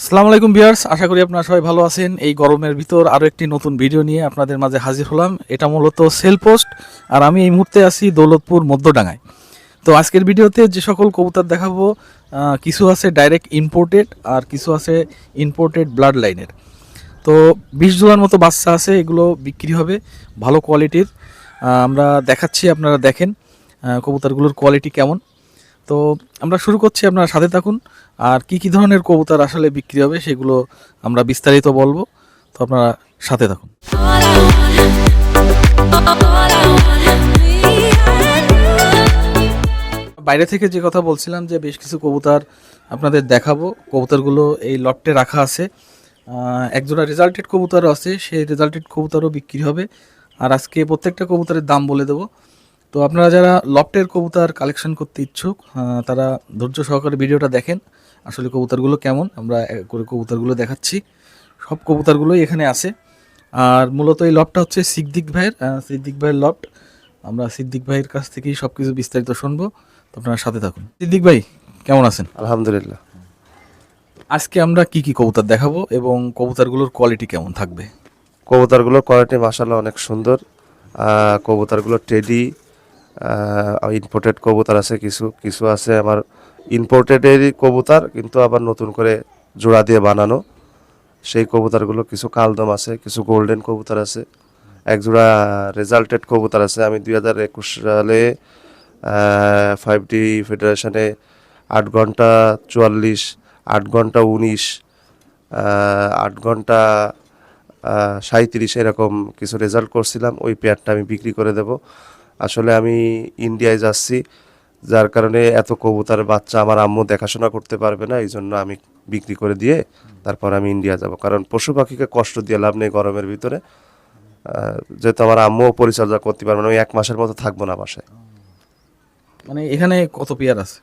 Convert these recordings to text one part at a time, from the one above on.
আসসালামু আলাইকুম বিয়ার্স আশা করি আপনারা সবাই ভালো আছেন। এই গরমের ভিতর আরও একটি নতুন ভিডিও নিয়ে আপনাদের মাঝে হাজির হলাম। এটা মূলত সেল পোস্ট, আর আমি এই মুহূর্তে আছি দৌলতপুর মধ্যডাঙ্গায়। তো আজকের ভিডিওতে যে সকল কবুতর দেখাবো কিছু আছে ডাইরেক্ট ইম্পোর্টেড আর কিছু আছে ইম্পোর্টেড ব্লাড লাইনের তো বিশ জোড়ার মতো বাচ্চা আছে, এগুলো বিক্রি হবে, ভালো কোয়ালিটির আমরা দেখাচ্ছি, আপনারা দেখেন কবুতরগুলোর কোয়ালিটি কেমন। তো আমরা শুরু করছি, আপনারা সাথে থাকুন। আর কি কি ধরনের কবুতর আসলে বিক্রি হবে সেগুলো আমরা বিস্তারিত বলব। তো আপনারা সাথে থাকুন. বাইরে থেকে যে কথা বলছিলাম যে বেশ কিছু কবুতর আপনাদের দেখাবো। কবুতরগুলো এই লটে রাখা আছে। একজোড়া রেজাল্টেড কবুতরও আছে, সেই রেজাল্টেড কবুতরও বিক্রি হবে। আর আজকে প্রত্যেকটা কবুতরের দাম বলে দেবো। তো আপনারা যারা লফটের কবুতর কালেকশন করতে ইচ্ছুক তারা ধৈর্য সহকারে ভিডিওটা দেখেন। আসলে কবুতরগুলো কেমন? আমরা করে কবুতরগুলো দেখাচ্ছি। সব কবুতরগুলোই এখানে আছে। আর মূলত এই লফটটা হচ্ছে সিদ্দিক ভাইয়ের সিদ্দিক ভাইয়ের লফট আমরা সিদ্দিক ভাইয়ের কাছ থেকেই সব কিছু বিস্তারিত শুনব। তো আপনারা সাথে থাকুন। সিদ্দিক ভাই কেমন আছেন? আলহামদুলিল্লাহ। আজকে আমরা কি কি কবুতর দেখাবো এবং কবুতরগুলোর কোয়ালিটি কেমন থাকবে? কবুতরগুলোর কোয়ালিটি মাসাল্লাহ অনেক সুন্দর। কবুতরগুলো টেডি ইম্পোর্টেড কবুতর আছে কিছু কিছু আছে আমার ইম্পোর্টেডেরই কবুতর, কিন্তু আবার নতুন করে জোড়া দিয়ে বানানো। সেই কবুতরগুলো কিছু কালদম আছে, কিছু গোল্ডেন কবুতর আছে, এক জোড়া রেজাল্টেড কবুতর আছে। আমি দুই হাজার একুশ সালে ফাইভ ডি ফেডারেশনে আট ঘণ্টা চুয়াল্লিশ, আট ঘণ্টা উনিশ আট ঘণ্টা সাঁত্রিশ এরকম কিছু রেজাল্ট করছিলাম। ওই পেয়ারটা আমি বিক্রি করে দেব। আসলে আমি ইন্ডিয়ায় যাচ্ছি। যার কারণে এত কবুতার বাচ্চা আমার আম্মু দেখাশোনা করতে পারবে না এই জন্য আমি বিক্রি করে দিয়ে তারপর আমি ইন্ডিয়া যাব। কারণ পশু পাখিকে কষ্ট দিয়ে লাভ নেই গরমের ভিতরে। যেহেতু আমার আম্মুও পরিচর্যা করতে পারবে না ওই এক মাসের মতো থাকব না বাসায়। মানে এখানে কত পেয়ার আছে?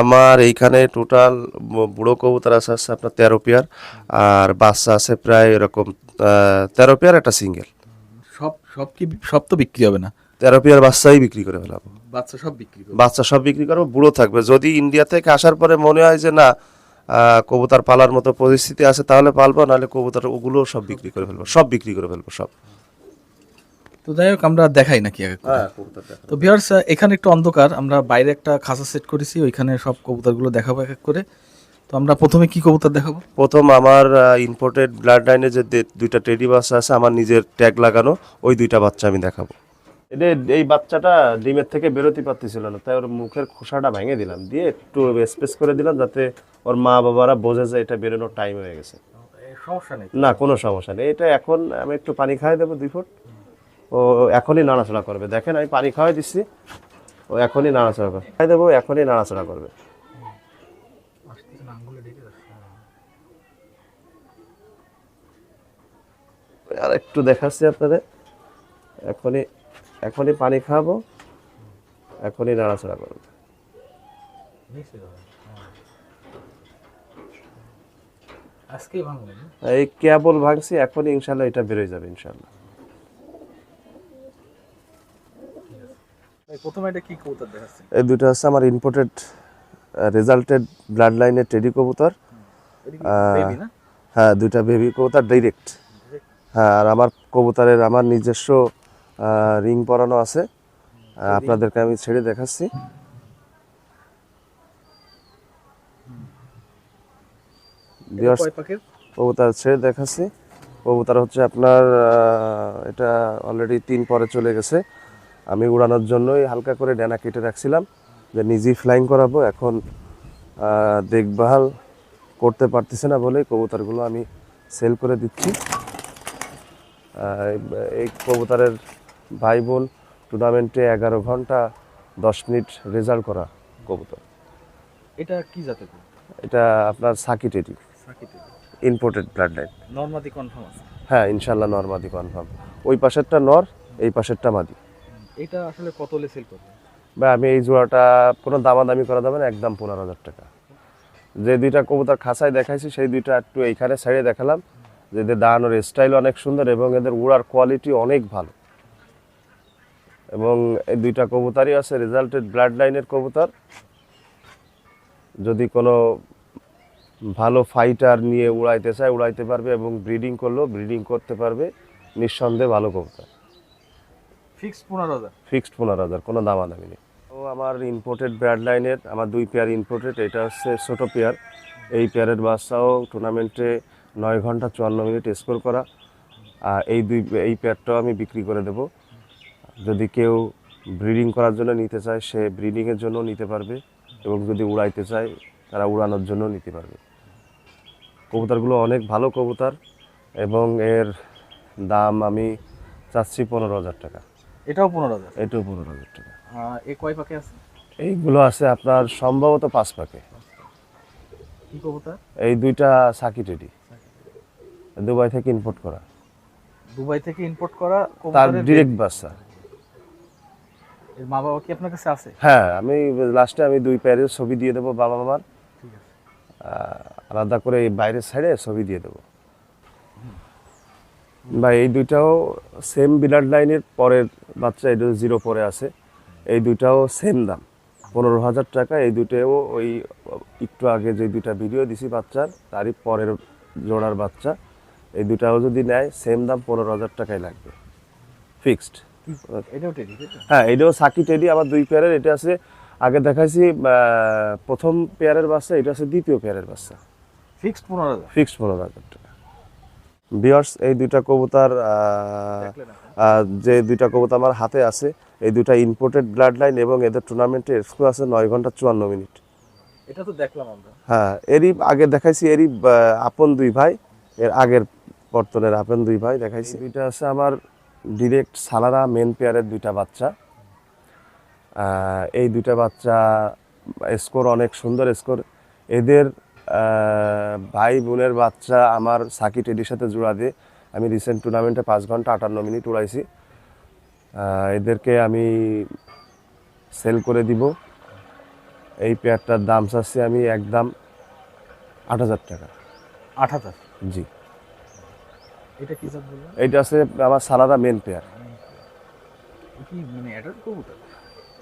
আমার এইখানে টোটাল বুড়ো কবুতর আছে আছে আপনার তেরো পেয়ার। আর বাচ্চা আছে প্রায় এরকম তেরো পেয়ার একটা সিঙ্গেল সব সব কি সব তো বিক্রি হবে না? তেরো পেয়ার বাচ্চাই বিক্রি করে ফেলাবো। বাচ্চা সব বিক্রি করবে। বাচ্চা সব বিক্রি করব বুড়ো থাকবে। যদি ইন্ডিয়া থেকে আসার পরে মনে হয় যে না কবুতর পালার মতো পরিস্থিতি আছে তাহলে পালবো নাহলে কবুতর ওগুলো সব বিক্রি করে ফেলব সব বিক্রি করে ফেলব সব। তো যাই হোক আমরা দেখাই নাকি এক এক তো ভিউয়ার্স এখানে একটু অন্ধকার আমরা বাইরে একটা খাঁচা সেট করেছি ওইখানে সব কবুতরগুলো দেখাবো এক এক করে। তো আমরা প্রথমে কি কবুতর দেখাবো? প্রথম আমার ইম্পোর্টেড ব্লাড লাইনে যে দুইটা টেডি বাচ্চা আছে আমার নিজের ট্যাগ লাগানো ওই দুইটা বাচ্চা আমি দেখাবো। এটা এই বাচ্চাটা ডিমের থেকে বেরোতে পারতেছিল না তাই ওর মুখের খোসাটা ভেঙে দিলাম দিয়ে একটু স্পেস করে দিলাম যাতে ওর মা বাবারা বোঝে যে এটা বেরোনোর টাইম হয়ে গেছে। সমস্যা নেই না কোনো সমস্যা নেই এটা এখন আমি একটু পানি খাওয়াই দেবো দুই ফুট। ও এখনই নাড়াচড়া করবে দেখেন আমি পানি খাওয়াই দিচ্ছি ও এখনই নাড়াচড়া করবে। খাই দেবো এখনই নাড়াচড়া করবে। আর একটু দেখাচ্ছি আপনাদের এখনই এখনই পানি খাব এখনই নাড়াচাড়া করবে। এই কেবল ভাঙছি এখনই ইনশাল্লাহ এটা বেরোয় যাবে ইনশাল্লাহ। প্রথমে এটা কি কবুতর দেখাচ্ছে এই দুটো হচ্ছে আমার ইম্পোর্টেড রেজাল্টেড ব্লাড লাইনের টেডি কবুতর। হ্যাঁ দুইটা বেবি কবুতর ডাইরেক্ট হ্যাঁ আর আমার কবুতরের আমার নিজস্ব রিং পরানো আছে। আপনাদেরকে আমি ছেড়ে দেখাচ্ছি। কবুতর ছেড়ে দেখাচ্ছি। কবুতার হচ্ছে আপনার এটা অলরেডি তিন পরে চলে গেছে। আমি উড়ানোর জন্যই হালকা করে ডেনা কেটে রাখছিলাম। যে নিজেই ফ্লাইং করাবো এখন দেখভাল করতে পারতেছে না বলে কবুতারগুলো আমি সেল করে দিচ্ছি। এই কবুতরের ভাই বোন টুর্নামেন্টে এগারো ঘণ্টা দশ মিনিট রেজাল্ট করা কবুতর। এটা কি জাতের এটা আপনার সাকি টেডি সাকিতে ইম্পোর্টেড ব্লাড লাইন নর্মাদি কনফার্ম আছে? হ্যাঁ ইনশাল্লাহ নর্মাদি কনফার্ম ওই পাশেরটা নর এই পাশেরটা মাদি। এটা আসলে কত হলে সেল করবে? বা আমি এই জোড়াটা কোনো দামাদামি করা যাবে না একদম পনেরো হাজার টাকা। যে দুইটা কবুতর খাঁচায় দেখাইছি সেই দুইটা একটু এইখানে সাইডে দেখালাম। যে এদের দাঁড়ানোর স্টাইল অনেক সুন্দর এবং এদের উড়ার কোয়ালিটি অনেক ভালো। এবং এই দুইটা কবুতারই আছে রেজাল্টেড ব্লাড লাইনের কবুতর। যদি কোনো ভালো ফাইটার নিয়ে উড়াইতে চায় উড়াইতে পারবে এবং ব্রিডিং করলেও ব্রিডিং করতে পারবে নিঃসন্দেহে ভালো কবুতর। ফিক্সড পনেরো হাজার। ফিক্সড পনেরো হাজার কোনো দামাদামি নেই। তো আমার ইম্পোর্টেড ব্র্যাড লাইনের আমার দুই পেয়ার ইম্পোর্টেড এটা হচ্ছে ছোটো পেয়ার এই পেয়ারের বাচ্চাও টুর্নামেন্টে নয় ঘণ্টা চুয়ান্ন মিনিট স্কোর করা। আর এই দুই এই পেয়ারটাও আমি বিক্রি করে দেব। যদি কেউ ব্রিডিং করার জন্য নিতে চায় সে ব্রিডিংয়ের জন্য নিতে পারবে এবং যদি উড়াইতে চায় তারা উড়ানোর জন্য নিতে পারবে। কবুতরগুলো অনেক ভালো কবুতার এবং এর দাম আমি চাচ্ছি পনেরো হাজার টাকা। এটাও পনেরো হাজার? এটাও পনেরো হাজার টাকা। এ কয় পাখি আছে? এইগুলো আছে আপনার সম্ভবত পাঁচ কি কবুতর? এই দুইটা সাকি টেডি। দুবাই থেকে ইম্পোর্ট করা। দুবাই থেকে ইম্পোর্ট করা তার ডিরেক্ট বাচ্চা। এর মা বাবা কি আপনার কাছে আছে? হ্যাঁ আমি লাস্টে আমি দুই প্যারের ছবি দিয়ে দেবো বাবা ঠিক আছে। আলাদা করে এই বাইরের সাইডে ছবি দিয়ে দেবো। বা এই দুইটাও সেম বিলাড লাইনের পরের বাচ্চা এটা জিরো পরে আছে। এই দুইটাও সেম দাম। পনেরো হাজার টাকা এই দুটোও ওই একটু আগে যে দুইটা ভিডিও দিছি বাচ্চার তারই পরের জোড়ার বাচ্চা। এই দুটাও যদি নেয় সেম দাম পনেরো হাজার টাকাই লাগবে। ফিক্সড হ্যাঁ এটাও সাকি টেডি আমার দুই পেয়ারের এটা আছে আগে দেখাইছি প্রথম পেয়ারের বাচ্চা এটা আছে দ্বিতীয় পেয়ারের বাচ্চা। ফিক্সড পনেরো হাজার। ফিক্সড পনেরো হাজার টাকা। বিয়ার্স এই দুইটা কবুতর যে দুইটা কবুতর আমার হাতে আছে এই দুইটা ইম্পোর্টেড ব্লাড লাইন এবং এদের টুর্নামেন্টে স্কোর আছে নয় ঘণ্টা চুয়ান্ন মিনিট। এটা তো দেখলাম আমরা। হ্যাঁ এরই আগে দেখাইছি এরই আপন দুই ভাই এর আগের পর্তনের আপন দুই ভাই দেখাইছি। দুইটা আছে আমার ডিরেক্ট সালারা মেন পেয়ারের দুইটা বাচ্চা। এই দুইটা বাচ্চা স্কোর অনেক সুন্দর স্কোর। এদের ভাই বোনের বাচ্চা আমার সাকি টেডির সাথে জোড়া দিয়ে আমি রিসেন্ট টুর্নামেন্টে পাঁচ ঘণ্টা আটান্ন মিনিট উড়াইছি। এদেরকে আমি সেল করে দিব। এই পেয়ারটার দাম চাচ্ছি আমি একদম আট হাজার টাকা। আট হাজার? জি। এটা কি জাত বললেন? এইটা আছে আমার সালাদা মেন পেয়ার কি মানে অ্যাডাল্ট কবুতর?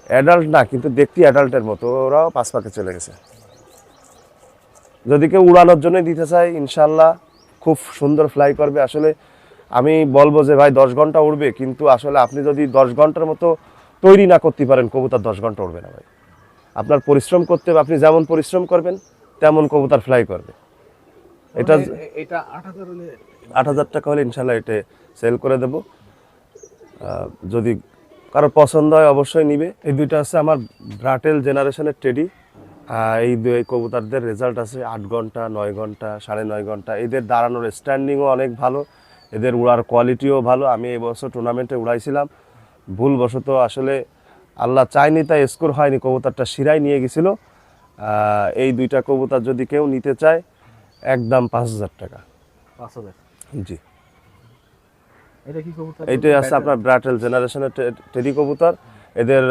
অ্যাডাল্ট না কিন্তু দেখতে অ্যাডাল্টের মতো। ওরাও পাঁচ পাকে চলে গেছে। যদি কেউ উড়ানোর জন্য দিতে চায় ইনশাল্লাহ খুব সুন্দর ফ্লাই করবে। আসলে আমি বলব যে ভাই দশ ঘণ্টা উড়বে কিন্তু আসলে আপনি যদি দশ ঘণ্টার মতো তৈরি না করতে পারেন কবুতর দশ ঘণ্টা উড়বে না ভাই। আপনার পরিশ্রম করতে হবে আপনি যেমন পরিশ্রম করবেন তেমন কবুতর ফ্লাই করবে। এটা মানে এটা আট হাজার আট হাজার টাকা হলে ইনশাল্লাহ এটা সেল করে দেব। যদি কারও পছন্দ হয় অবশ্যই নিবে। এই দুইটা আছে আমার ব্রাটেল জেনারেশনের টেডি এই দুই কবুতরদের রেজাল্ট আছে আট ঘণ্টা, নয় ঘণ্টা, সাড়ে নয় ঘণ্টা। এদের দাঁড়ানোর স্ট্যান্ডিংও অনেক ভালো। এদের উড়ার কোয়ালিটিও ভালো। আমি এবছর টুর্নামেন্টে উড়াইছিলাম। ভুলবশত আসলে আল্লাহ চায়নি, তাই স্কোর হয়নি। কবুতরটা শিরায় নিয়ে গেছিল। এই দুইটা কবুতর যদি কেউ নিতে চায়, একদম পাঁচ হাজার টাকা। পাঁচ হাজার। জি। এটা কি কবুতর? আছে আপনার ব্রাটেল জেনারেশনের টেডি কবুতর। এদের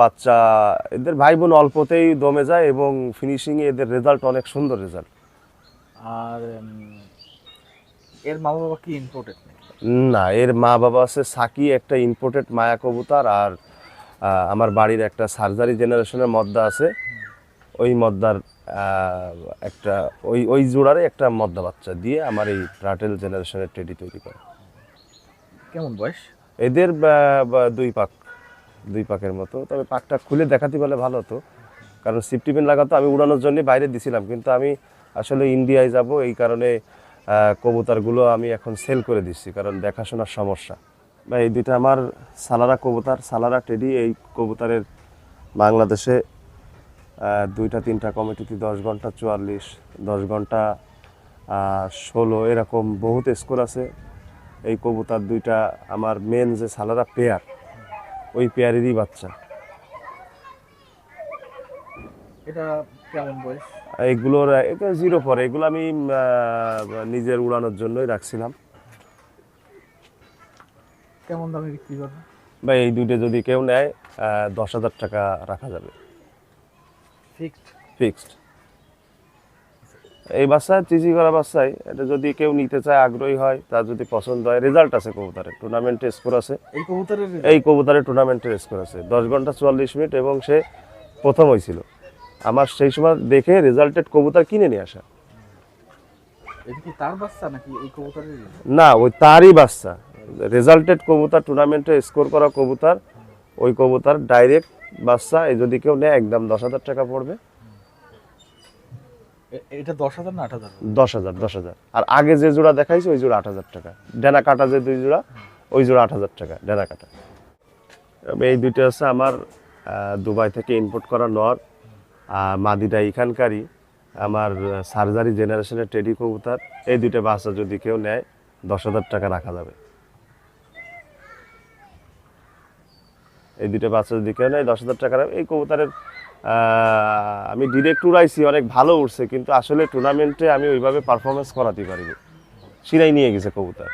বাচ্চা এদের ভাই বোন অল্পতেই দমে যায় এবং ফিনিশিংয়ে এদের রেজাল্ট অনেক সুন্দর রেজাল্ট আর এর মা বাবা কি ইম্পোর্টেড না এর মা বাবা আছে সাকি একটা ইম্পোর্টেড মায়া কবুতর আর আমার বাড়ির একটা সার্জারি জেনারেশনের মদ্দা আছে। ওই মদ্দার একটা ওই ওই জোড়ারে একটা মদ্দা বাচ্চা দিয়ে আমার এই ব্রাটেল জেনারেশনের টেডি তৈরি করে। কেমন বয়স? এদের দুই পাক দুই পাকের মতো। তবে পাকটা খুলে দেখাতে পারলে ভালো হতো। কারণ সিফটি পিন লাগাতো আমি উড়ানোর জন্য বাইরে দিছিলাম। কিন্তু আমি আসলে ইন্ডিয়ায় যাব এই কারণে কবুতারগুলো আমি এখন সেল করে দিচ্ছি কারণ দেখাশোনার সমস্যা। বা এই দুইটা আমার সালারা কবুতার সালারা টেডি এই কবুতারের বাংলাদেশে দুইটা তিনটা কমিটিতে দশ ঘণ্টা চুয়াল্লিশ দশ ঘণ্টা ষোলো এরকম বহুত স্কোর আছে। এই কবুতার দুইটা আমার মেন যে সালারা পেয়ার ওই পেয়ারেরই বাচ্চা। এটা কেমন বয়স? এইগুলোর এটা জিরো পরে এগুলো আমি নিজের উড়ানোর জন্যই রাখছিলাম। কেমন দামে বিক্রি করবে? বা এই দুইটা যদি কেউ নেয় দশ হাজার টাকা রাখা যাবে। ফিক্সড ফিক্সড এই বাচ্চা চিচি করা বাচ্চাই এটা যদি কেউ নিতে চায় আগ্রহী হয় তার যদি পছন্দ হয় রেজাল্ট আছে কবুতরের টুর্নামেন্টে স্কোর আছে। এই কবুতরের এই কবুতরের টুর্নামেন্টের স্কোর আছে। দশ ঘণ্টা চুয়াল্লিশ মিনিট এবং সে প্রথম হয়েছিল। আমার সেই সময় দেখে রেজাল্টেড কবুতর কিনে নিয়ে আসা। না ওই তারই বাচ্চা। রেজাল্টেড কবুতর টুর্নামেন্টে স্কোর করা কবুতর ওই কবুতর ডাইরেক্ট বাচ্চা এই যদি কেউ নেয় একদম দশ হাজার টাকা পড়বে। এটা দশ হাজার না আট হাজার? দশ হাজার দশ হাজার। আর আগে যে জোড়া দেখাইছে ওই জোড়া আট হাজার টাকা। ডেনা কাটা যে দুই জোড়া ওই জোড়া আট হাজার টাকা ডেনা কাটা। এই দুইটা হচ্ছে আমার দুবাই থেকে ইম্পোর্ট করা নর আর মাদিটা এখানকারই আমার সার্জারি জেনারেশনের টেডি কবুতর। এই দুইটা বাচ্চা যদি কেউ নেয় দশ হাজার টাকা রাখা যাবে। এই দুইটা বাচ্চা যদি কেউ নেয় দশ হাজার টাকা রাখবে। এই কবুতরের আমি ডিরেক্ট উড়াইছি, অনেক ভালো উঠছে কিন্তু আসলে টুর্নামেন্টে আমি ওইভাবে পারফরমেন্স করাতে পারিনি। সিরাই নিয়ে গেছে কবুতর।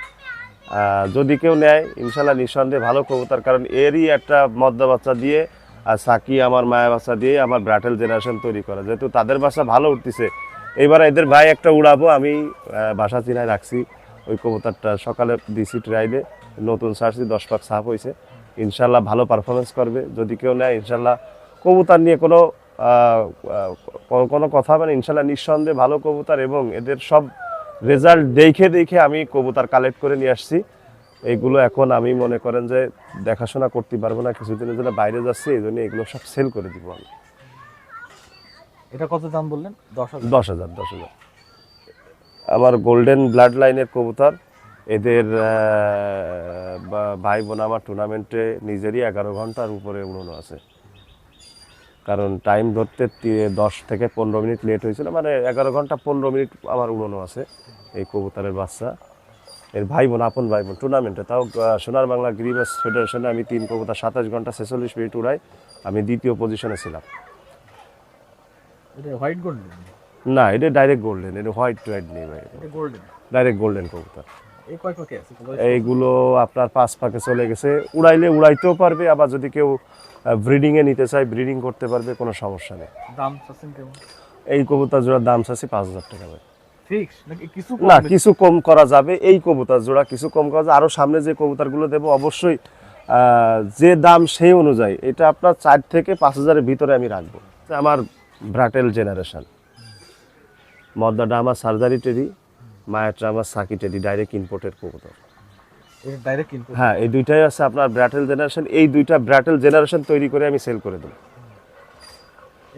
যদি কেউ নেয়, ইনশাল্লাহ নিঃসন্দেহে ভালো কবুতর, কারণ এরই একটা মদ্দা বাচ্চা দিয়ে, আর সাকি আমার মায়া বাচ্চা দিয়ে আমার ব্রাটেল জেনারেশন তৈরি করা। যেহেতু তাদের বাসা ভালো উঠতেছে এবার এদের ভাই একটা উড়াবো, আমি বাসা চিনায় রাখছি। ওই কবুতরটা সকালে দিছি ট্রাইলে নতুন সারছি, দশ পাক সাফ হয়েছে ইনশাল্লাহ ভালো পারফরমেন্স করবে। যদি কেউ নেয় ইনশাল্লাহ কবুতার নিয়ে কোনো কোনো- কথা মানে ইনশাল্লাহ নিঃসন্দেহে ভালো কবুতার এবং এদের সব রেজাল্ট দেখে দেখে আমি কবুতার কালেক্ট করে নিয়ে আসছি। এইগুলো এখন আমি মনে করেন যে দেখাশোনা করতে পারব না কিছুদিনের জন্য বাইরে যাচ্ছি এই জন্য এগুলো সব সেল করে দিব আমি। এটা কত দাম বললেন? দশ হাজার। দশ হাজার দশ হাজার। আমার গোল্ডেন ব্লাড লাইনের কবুতর এদের ভাই বোন আমার টুর্নামেন্টে নিজেরই এগারো ঘণ্টার উপরে উড়ানো আছে। কারণ টাইম ধরতে দশ থেকে পনেরো মিনিট লেট হয়েছিল। মানে এগারো ঘণ্টা পনেরো মিনিট আমার উড়ানো আছে এই কবুতরের বাচ্চা। এর ভাই বোন আপন ভাই বোন টুর্নামেন্টে তাও সোনার বাংলা গ্রিবাস ফেডারেশনে আমি তিন কবুতর সাতাশ ঘণ্টা ছেচল্লিশ মিনিট উড়াই আমি দ্বিতীয় পজিশনে ছিলাম। হোয়াইট গোল্ডেন না এটা ডাইরেক্ট গোল্ডেন এটা হোয়াইট হোয়াইট নেই ভাই। গোল্ডেন ডাইরেক্ট গোল্ডেন কবুতর। এইগুলো আপনার পাঁচ পাকে চলে গেছে। উড়াইলে উড়াইতেও পারবে আবার যদি কেউ ব্রিডিংয়ে নিতে চায় ব্রিডিং করতে পারবে কোনো সমস্যা নেই। দাম এই কবুতর জোড়ার দাম চাচ্ছি পাঁচ হাজার টাকা ভাই। কিছু না কিছু কম করা যাবে এই কবুতর জোড়া কিছু কম করা যাবে। আরও সামনে যে কবুতরগুলো দেবো অবশ্যই যে দাম সেই অনুযায়ী। এটা আপনার চার থেকে পাঁচ হাজারের ভিতরে আমি রাখব। আমার ব্রাটেল জেনারেশন মদ্দাটা আমার সার্জারি টেরি মায়াটা আমার সাকি টেরি ডাইরেক্ট ইম্পোর্টেড কবুতর। হ্যাঁ এই দুইটাই আছে আপনার ব্র্যাটেল জেনারেশন এই দুইটা ব্র্যাটেল জেনারেশন তৈরি করে আমি সেল করে দেবো।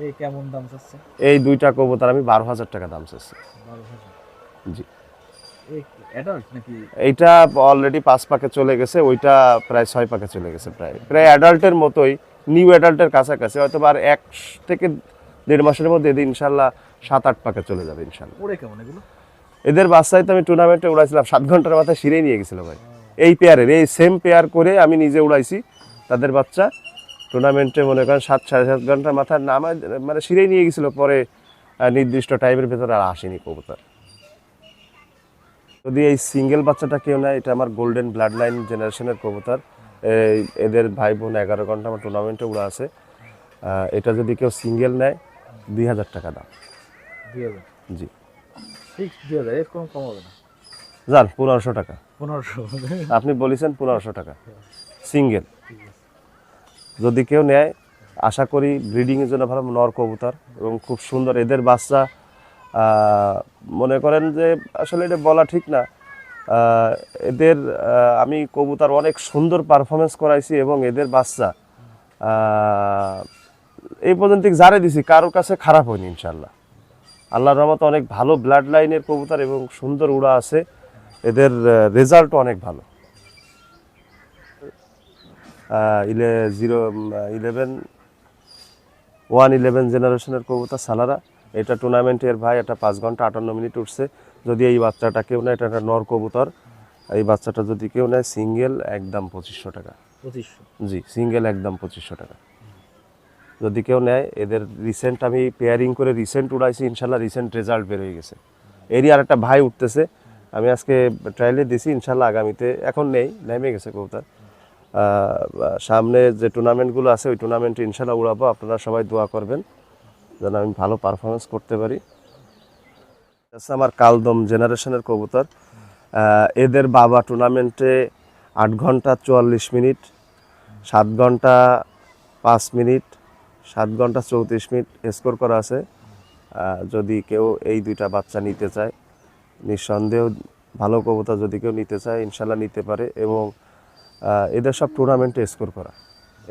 এই কেমন দাম চাচ্ছে? এই দুইটা কবুতর আমি বারো হাজার টাকা দাম চাচ্ছি। জি। এইটা অলরেডি পাঁচ পাকে চলে গেছে ওইটা প্রায় ছয় পাকে চলে গেছে প্রায়। প্রায় অ্যাডাল্টের মতোই নিউ অ্যাডাল্টের কাছাকাছি। হয়তো বা আর এক থেকে দেড় মাসের মধ্যে ইনশাল্লাহ সাত আট পাকে চলে যাবে ইনশাল্লাহ। ওরে কেমন এগুলো? এদের বাচ্চায় তো আমি টুর্নামেন্টে উড়াইছিলাম সাত ঘণ্টার মাথায় সিঁড়ে নিয়ে গেছিল ভাই। এই পেয়ারের এই সেম পেয়ার করে আমি নিজে উড়াইছি তাদের বাচ্চা। টুর্নামেন্টে মনে করেন সাত সাড়ে সাত ঘণ্টার মাথায় নামায় মানে সিঁড়েই নিয়ে গেছিল পরে নির্দিষ্ট টাইমের ভেতরে আর আসেনি কবুতর। যদি এই সিঙ্গেল বাচ্চাটা কেউ নেয় এটা আমার গোল্ডেন ব্লাড লাইন জেনারেশনের কবুতর এদের ভাই বোন এগারো ঘণ্টা আমার টুর্নামেন্টে উড়া আছে। এটা যদি কেউ সিঙ্গেল নেয় দুই হাজার টাকা দাম। জি। ফিক্স দুই হাজার এর কোনো কম হবে না। যান পনেরোশো টাকা। পনেরোশো আপনি বলেছেন পনেরোশো টাকা। সিঙ্গেল। যদি কেউ নেয় আশা করি ব্রিডিংয়ের জন্য ভালো নর কবুতর এবং খুব সুন্দর। এদের বাচ্চা মনে করেন যে আসলে এটা বলা ঠিক না। এদের আমি কবুতর অনেক সুন্দর পারফরমেন্স করাইছি এবং এদের বাচ্চা এই পর্যন্ত যারে দিছি কারোর কাছে খারাপ হয়নি ইনশাল্লাহ আল্লাহর রহমত অনেক ভালো ব্লাড লাইনের কবুতর এবং সুন্দর উড়া আছে। এদের রেজাল্টও অনেক ভালো। ইলে জিরো ইলেভেন ওয়ান ইলেভেন জেনারেশনের কবুতর সালারা। এটা টুর্নামেন্টের ভাই এটা পাঁচ ঘণ্টা আটান্ন মিনিট উঠছে। যদি এই বাচ্চাটা কেউ নেয় এটা একটা নর কবুতর। এই বাচ্চাটা যদি কেউ নেয় সিঙ্গেল একদম পঁচিশশো টাকা। পঁচিশশো। জি সিঙ্গেল একদম পঁচিশশো টাকা। যদি কেউ নেয়, এদের রিসেন্ট আমি পেয়ারিং করে রিসেন্ট উড়াইছি, ইনশাল্লাহ রিসেন্ট রেজাল্ট বের হয়ে গেছে। এরই আর একটা ভাই উঠতেছে, আমি আজকে ট্রায়ালে দিছি, ইনশাল্লাহ আগামীতে, এখন নেই, নেমে গেছে কবুতর। সামনে যে টুর্নামেন্টগুলো আছে, ওই টুর্নামেন্টে ইনশাল্লাহ উড়াবো, আপনারা সবাই দোয়া করবেন, যেন আমি ভালো পারফরমেন্স করতে পারি। আমার কালদম জেনারেশনের কবুতর। এদের বাবা টুর্নামেন্টে আট ঘণ্টা চুয়াল্লিশ মিনিট, সাত ঘণ্টা পাঁচ মিনিট সাত ঘণ্টা চৌত্রিশ মিনিট স্কোর করা আছে। যদি কেউ এই দুইটা বাচ্চা নিতে চায় নিঃসন্দেহ ভালো কবুতর যদি কেউ নিতে চায় ইনশাল্লাহ নিতে পারে এবং এদের সব টুর্নামেন্টে স্কোর করা।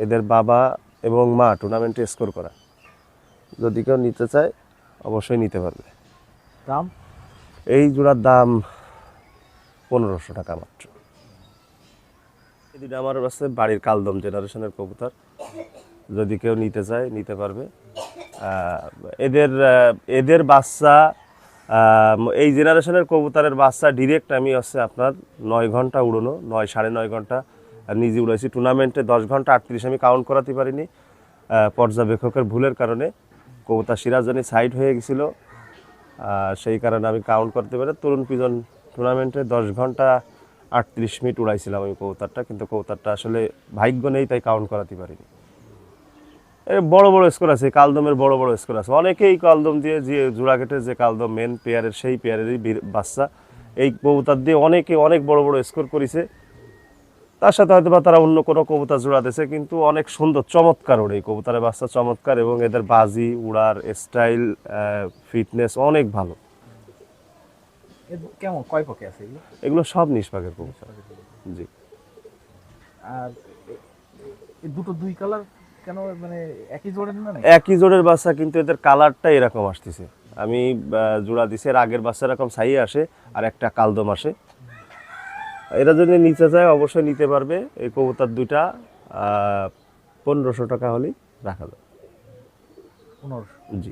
এদের বাবা এবং মা টুর্নামেন্টে স্কোর করা। যদি কেউ নিতে চায় অবশ্যই নিতে পারবে। দাম? এই জোড়ার দাম পনেরোশো টাকা মাত্র। এই দুটো আমার কাছে বাড়ির কালদম জেনারেশনের কবুতর। যদি কেউ নিতে চায়, নিতে পারবে। এদের এদের বাচ্চা এই জেনারেশনের কবুতরের বাচ্চা ডিরেক্ট আমি হচ্ছে আপনার নয় ঘণ্টা উড়োনো, নয়, সাড়ে নয় ঘণ্টা নিজে উড়াইছি। টুর্নামেন্টে দশ ঘণ্টা আটত্রিশ আমি কাউন্ট করাতে পারিনি পর্যবেক্ষকের ভুলের কারণে। কবুতর সিরাজনী সাইড হয়ে গেছিল সেই কারণে আমি কাউন্ট করতে পারি তরুণ পিজন টুর্নামেন্টে দশ ঘণ্টা আটত্রিশ মিনিট উড়াইছিলাম আমি কবুতরটা, কিন্তু কবুতরটা আসলে ভাগ্য নেই, তাই কাউন্ট করাতে পারিনি। বড় বড় স্কোর আছে কালদমের বড় বড় স্কোর আছে। অনেকেই কালদম দিয়ে যে জোড়াঘাটের যে কালদম মেন পেয়ারের সেই পেয়ারেরই বাচ্চা এই কবুতর দিয়ে অনেকে অনেক বড় বড় স্কোর করেছে। তার সাথে হয়তো বা তারা অন্য কোনো কবুতর জোড়া দিয়েছে কিন্তু অনেক সুন্দর চমৎকার ওড়ে এই কবুতরের বাচ্চা চমৎকার এবং এদের বাজি উড়ার স্টাইল ফিটনেস অনেক ভালো। কেমন কয় আছে এগুলো? এগুলো সব নিষ্পাকের কবুতর। জি। আর দুটো দুই কালার কেন মানে একই জোড়ের না একই জোড়ের বাচ্চা কিন্তু এদের কালারটা এরকম আসতেছে। আমি জোড়া দিছি এর আগের বাচ্চা এরকম সাই আসে আর একটা কালদম আসে। এরা যদি নিচে চায় অবশ্যই নিতে পারবে। এই কবুতার দুইটা পনেরোশো টাকা হলেই রাখা যাবে পনেরোশো? জি।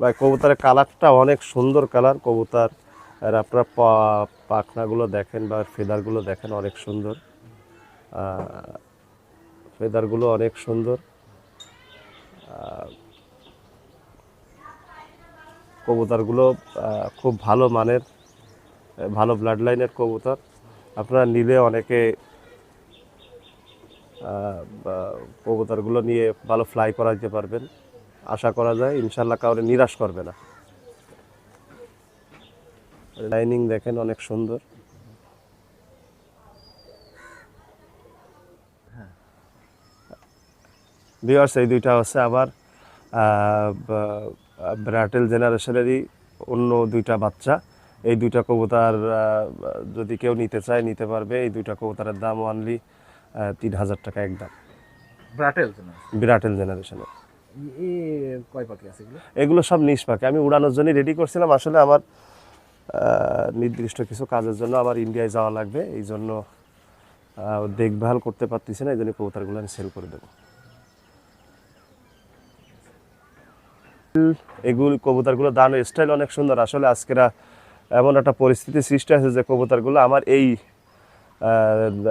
ভাই কবুতরের কালারটা অনেক সুন্দর কালার। কবুতার আর আপনার পা- পাখনাগুলো দেখেন বা ফেদারগুলো দেখেন অনেক সুন্দর। ফেদারগুলো অনেক সুন্দর। কবুতরগুলো খুব ভালো মানের ভালো ব্লাড লাইনের কবুতর। আপনারা নিলে অনেকে কবুতরগুলো নিয়ে ভালো ফ্লাই করাইতে পারবেন। আশা করা যায় ইনশাল্লাহ কাউরে নিরাশ করবে না। লাইনিং দেখেন অনেক সুন্দর। ভিউয়ার্স এই দুইটা হচ্ছে আবার ব্রাটেল জেনারেশনেরই অন্য দুইটা বাচ্চা। এই দুইটা কবুতর যদি কেউ নিতে চায় নিতে পারবে। এই দুইটা কবুতরের দাম অনলি তিন হাজার টাকা একদম। ব্রাটেল বিরাটেল আছে এগুলো? সব নিষ্পাকে আমি উড়ানোর জন্য রেডি করছিলাম। আসলে আমার নির্দিষ্ট কিছু কাজের জন্য আমার ইন্ডিয়ায় যাওয়া লাগবে। এই জন্য দেখভাল করতে পারতেছি না। এই জন্য কবুতরগুলো আমি সেল করে দেবো। এগুলো কবুতরগুলো দানের স্টাইল অনেক সুন্দর। আসলে আজকেরা এমন একটা পরিস্থিতি সৃষ্টি আছে যে কবুতরগুলো আমার এই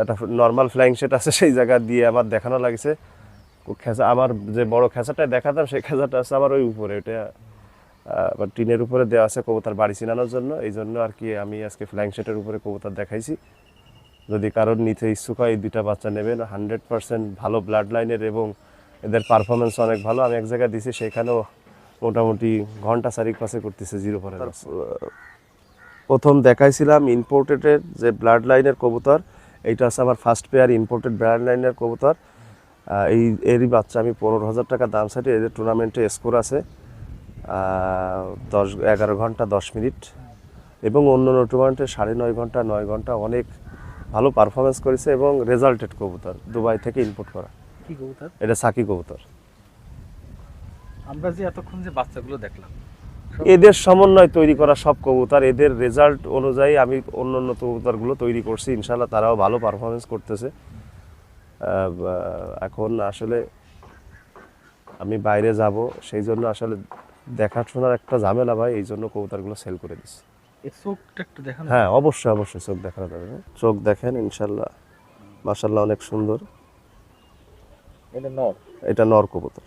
একটা নর্মাল ফ্লাইং সেট আছে, সেই জায়গা দিয়ে আমার দেখানো লাগছে। খেঁচা আমার যে বড় খেঁচাটা দেখাতাম, সেই খেঁচাটা আছে আমার ওই উপরে। ওটা আবার টিনের উপরে দেওয়া আছে কবুতর বাড়ি চিনানোর জন্য। এই জন্য আর কি আমি আজকে ফ্লাইং সেটের উপরে কবুতর দেখাইছি। যদি কারোর নিতে ইচ্ছুক হয়, এই দুইটা বাচ্চা নেবেন। হান্ড্রেড পার্সেন্ট ভালো ব্লাড লাইনের এবং এদের পারফরমেন্স অনেক ভালো। আমি এক জায়গায় দিছি, সেখানেও মোটামুটি ঘণ্টা চারিক পাশে করতেছে জিরো পরে প্রথম দেখাইছিলাম ইম্পোর্টেডের যে ব্লাড লাইনের কবুতর এইটা আছে আমার ফার্স্ট পেয়ার ইম্পোর্টেড ব্লাড লাইনের কবুতর এই এরই বাচ্চা আমি পনেরো হাজার টাকা দাম সাইটে এদের টুর্নামেন্টে স্কোর আছে দশ এগারো ঘণ্টা দশ মিনিট। এবং অন্য অন্য টুর্নামেন্টে সাড়ে নয় ঘণ্টা নয় ঘণ্টা অনেক ভালো পারফরমেন্স করেছে এবং রেজাল্টেড কবুতর দুবাই থেকে ইম্পোর্ট করা। কি কবুতর? এটা সাকি কবুতর। আমরা যে এতক্ষণ যে বাচ্চাগুলো দেখলাম এদের সমন্বয় তৈরি করা সব কবুতর এদের রেজাল্ট অনুযায়ী আমি অন্য অন্য কবুতরগুলো তৈরি করছি ইনশাল্লাহ তারাও ভালো পারফরমেন্স করতেছে। এখন আসলে আমি বাইরে যাব সেই জন্য আসলে দেখাশোনার একটা ঝামেলা ভাই এই জন্য কবুতরগুলো সেল করে দিচ্ছি। চোখটা একটু দেখানো হ্যাঁ অবশ্যই অবশ্যই চোখ দেখানো যাবে। চোখ দেখেন ইনশাল্লাহ মাসাল্লাহ অনেক সুন্দর। এটা নর? এটা নর কবুতর।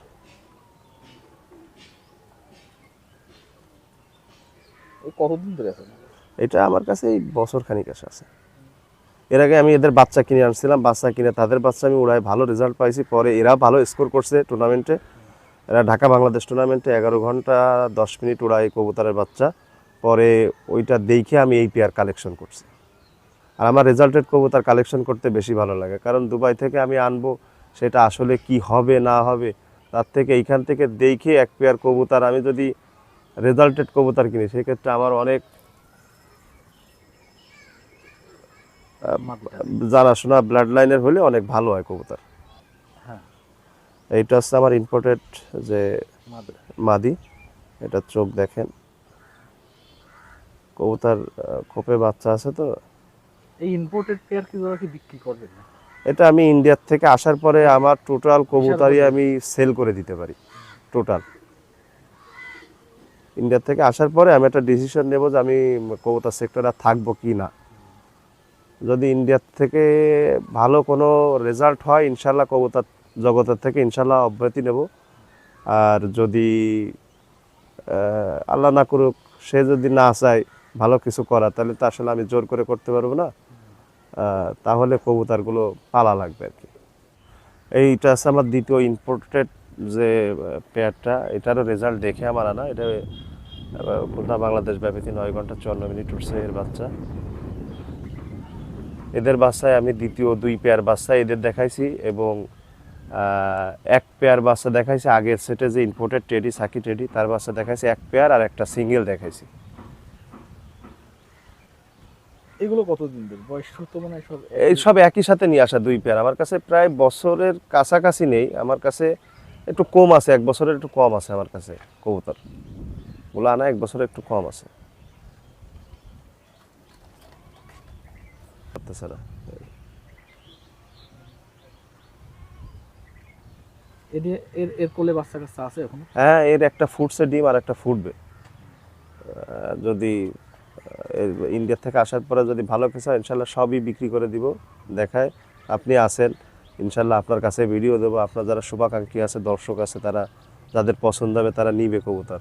কতদিন ধরে আছে? এটা আমার কাছে এই বছর খানিক আসে, আছে। এর আগে আমি এদের বাচ্চা কিনে আনছিলাম, বাচ্চা কিনে তাদের বাচ্চা আমি উড়াই ভালো রেজাল্ট পাইছি। পরে এরা ভালো স্কোর করছে টুর্নামেন্টে এরা ঢাকা বাংলাদেশ টুর্নামেন্টে এগারো ঘণ্টা দশ মিনিট উড়াই কবুতরের বাচ্চা। পরে ওইটা দেখে আমি এই পেয়ার কালেকশন করছি। আর আমার রেজাল্টেড কবুতর কালেকশন করতে বেশি ভালো লাগে। কারণ দুবাই থেকে আমি আনব, সেটা আসলে কি হবে, না হবে, তার থেকে এইখান থেকে দেখে এক পেয়ার কবুতর আমি যদি রেজাল্টেড কবুতর কিনি সেক্ষেত্রে আমার অনেক। জানাশোনা ব্লাড লাইনের হলে অনেক ভালো হয় কবুতর। হ্যাঁ। এইটা হচ্ছে আমার ইম্পোর্টেড যে মাদি। এটা চোখ দেখেন। কবুতর খোপে বাচ্চা আছে তো। এই ইম্পোর্টেড পেয়ার কি কি বিক্রি করবেন না এটা আমি ইন্ডিয়ার থেকে আসার পরে আমার টোটাল কবুতারই আমি সেল করে দিতে পারি। টোটাল ইন্ডিয়া থেকে আসার পরে আমি একটা ডিসিশন নেব যে আমি কবুতর সেক্টরে থাকব কি না। যদি ইন্ডিয়ার থেকে ভালো কোনো রেজাল্ট হয়, ইনশাল্লাহ কবুতর জগতের থেকে ইনশাল্লাহ অব্যাহতি নেব। আর যদি আল্লাহ না করুক, সে যদি না চায় ভালো কিছু করা তাহলে তো আসলে আমি জোর করে করতে পারব না। তাহলে কবুতরগুলো পালা লাগবে আর কি। এইটা আছে আমার দ্বিতীয় ইম্পোর্টেড যে পেয়ারটা এটারও রেজাল্ট দেখে আমার আনা। এটা খুলনা বাংলাদেশ ব্যাপী নয় ঘণ্টা চুয়ান্ন মিনিট উঠছে এর বাচ্চা। এদের বাচ্চায় আমি দ্বিতীয় দুই পেয়ার বাচ্চা এদের দেখাইছি এবং এক পেয়ার বাচ্চা দেখাইছি আগের সেটে যে ইম্পোর্টেড টেডি সাকি টেডি তার বাচ্চা দেখাইছি এক পেয়ার আর একটা সিঙ্গেল দেখাইছি। এগুলো কতদিন বয়স তো মনে সব এই সব একই সাথে নিয়ে আসা দুই পেয়ার। আমার কাছে প্রায় বছরের কাছাকাছি নেই। আমার কাছে একটু কম আছে এক বছরের একটু কম আছে আমার কাছে কবুতর। গুলো আনা এক বছরের একটু কম আছে। করতেছে এর এর কোলে বাচ্চা কাচ্চা আছে এখন? হ্যাঁ এর একটা ফুটছে ডিম আর একটা ফুটবে। যদি ইন্ডিয়া থেকে আসার পরে যদি ভালো কিছু ইনশাল্লাহ সবই বিক্রি করে দিব দেখায়। আপনি আসেন ইনশাল্লাহ আপনার কাছে ভিডিও দেবো। আপনার যারা শুভাকাঙ্ক্ষী আছে দর্শক আছে তারা যাদের পছন্দ হবে তারা নিবে কবুতর।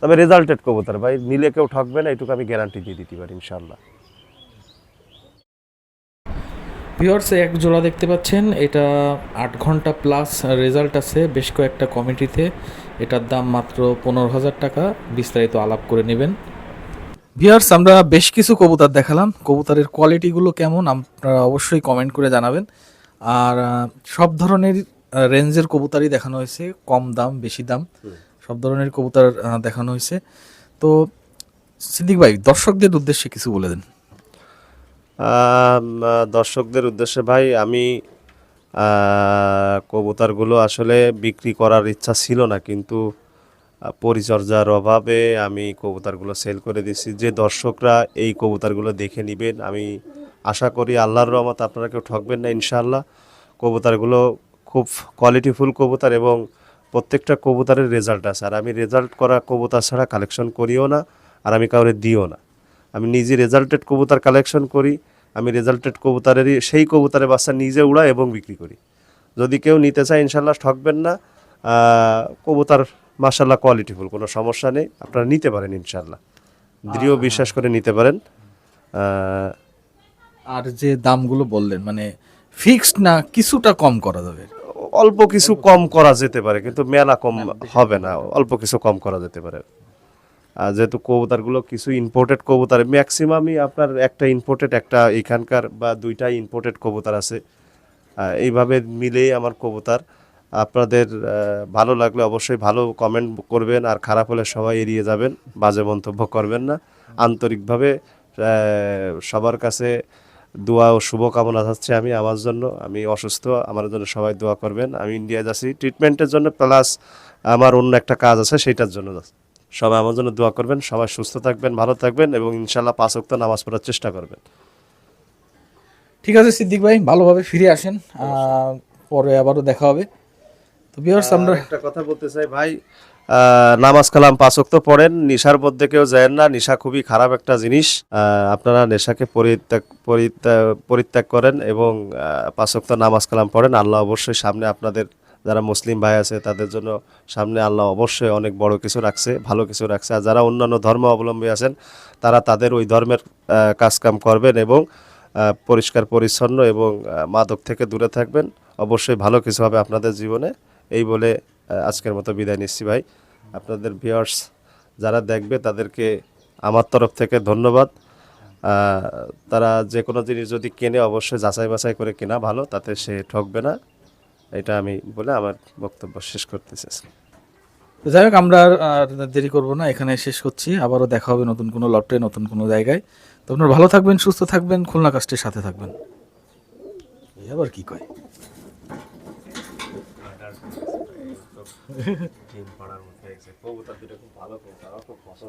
তবে রেজাল্টেড কবুতর ভাই। নিলে কেউ ঠকবে না এটুকু আমি গ্যারান্টি দিয়ে দিতে পারি ইনশাল্লাহ ভিওর্স এক জোড়া দেখতে পাচ্ছেন এটা আট ঘণ্টা প্লাস রেজাল্ট আছে বেশ কয়েকটা কমিটিতে। এটার দাম মাত্র পনেরো হাজার টাকা বিস্তারিত আলাপ করে নেবেন। ভিওর্স আমরা বেশ কিছু কবুতর দেখালাম কবুতরের কোয়ালিটিগুলো কেমন আপনারা অবশ্যই কমেন্ট করে জানাবেন। আর সব ধরনের রেঞ্জের কবুতারই দেখানো হয়েছে কম দাম বেশি দাম। সব ধরনের কবুতর দেখানো হয়েছে। তো সিদ্দিক ভাই, দর্শকদের উদ্দেশ্যে কিছু বলে দেন। দর্শকদের উদ্দেশ্যে ভাই, আমি কবুতরগুলো আসলে বিক্রি করার ইচ্ছা ছিল না, কিন্তু পরিচর্যার অভাবে আমি কবুতরগুলো সেল করে দিছি যে দর্শকরা এই কবুতরগুলো দেখে নেবেন, আমি আশা করি আল্লাহর রহমত আপনারা কেউ ঠকবেন না, ইনশাআল্লাহ। কবুতরগুলো খুব কোয়ালিটিফুল কবুতর এবং প্রত্যেকটা কবুতারের রেজাল্ট আছে। আর আমি রেজাল্ট করা কবুতর ছাড়া কালেকশন করিও না আর আমি কাউরে দিও না। আমি নিজে রেজাল্টেড কবুতার কালেকশন করি আমি রেজাল্টেড কবুতারেরই সেই কবুতরের বাচ্চা নিজে উড়াই এবং বিক্রি করি। যদি কেউ নিতে চায় ইনশাল্লাহ ঠকবেন না। কবুতার কবুতর মাসাল্লাহ কোয়ালিটিফুল কোনো সমস্যা নেই। আপনারা নিতে পারেন ইনশাল্লাহ দৃঢ় বিশ্বাস করে নিতে পারেন। আর যে দামগুলো বললেন মানে ফিক্সড না কিছুটা কম করা যাবে। অল্প কিছু কম করা যেতে পারে, কিন্তু মেলা কম হবে না, অল্প কিছু কম করা যেতে পারে। আর যেহেতু কবুতারগুলো কিছু ইম্পোর্টেড কবুতার ম্যাক্সিমামই আপনার একটা ইম্পোর্টেড একটা এখানকার বা দুইটা ইম্পোর্টেড কবুতার আছে। এইভাবে মিলেই আমার কবুতার। আপনাদের ভালো লাগলে অবশ্যই ভালো কমেন্ট করবেন, আর খারাপ হলে সবাই এড়িয়ে যাবেন, বাজে মন্তব্য করবেন না। আন্তরিকভাবে সবার কাছে দোয়া ও শুভকামনা যাচ্ছে আমি আমার জন্য। আমি অসুস্থ আমার জন্য সবাই দোয়া করবেন। আমি ইন্ডিয়া যাচ্ছি। ট্রিটমেন্টের জন্য প্লাস আমার অন্য একটা কাজ আছে সেটার জন্য যাচ্ছি। সবাই আমার জন্য দোয়া করবেন সবাই সুস্থ থাকবেন ভালো থাকবেন এবং ইনশাল্লাহ পাঁচ ওয়াক্ত নামাজ পড়ার চেষ্টা করবেন। ঠিক আছে সিদ্দিক ভাই ভালোভাবে ফিরে আসেন। পরে আবারও দেখা হবে। তো আমরা একটা কথা বলতে চাই ভাই নামাজ কালাম পাঁচ ওয়াক্ত পড়েন নিশার মধ্যে কেউ যায় না। নিশা খুবই খারাপ একটা জিনিস। আপনারা নেশাকে পরিত্যাগ পরিত্যাগ- করেন এবং আহ, পাঁচ ওয়াক্ত নামাজ কালাম পড়েন। আল্লাহ অবশ্যই সামনে আপনাদের যারা মুসলিম ভাই আছে তাদের জন্য সামনে আল্লাহ অবশ্যই অনেক বড় কিছু রাখছে ভালো কিছু রাখছে। আর যারা অন্যান্য ধর্ম অবলম্বী আছেন তারা তাদের ওই ধর্মের কাজকাম করবেন এবং পরিষ্কার পরিচ্ছন্ন এবং মাদক থেকে দূরে থাকবেন। অবশ্যই ভালো কিছু হবে আপনাদের জীবনে। এই বলে আজকের মতো বিদায় নিচ্ছি ভাই। আপনাদের ভিওর্স যারা দেখবে, তাদেরকে আমার তরফ থেকে ধন্যবাদ। তারা যে কোনো জিনিস যদি কেনে, অবশ্যই যাচাই বাছাই করে কেনা ভালো, তাতে সে ঠকবে না। এটা আমি বলে আমার বক্তব্য শেষ করতে চাইছি যাই হোক, আমরা আর দেরি করব না এখানে শেষ করছি। আবারও দেখা হবে নতুন কোনো লটে, নতুন কোনো জায়গায়। তো আপনার ভালো থাকবেন, সুস্থ থাকবেন, খুলনা কাস্টের সাথে থাকবেন। এবার কি কয়? ডিম পাড়ার মতো কবুতর দুটো খুব ভালো কবুতর খুব ফসল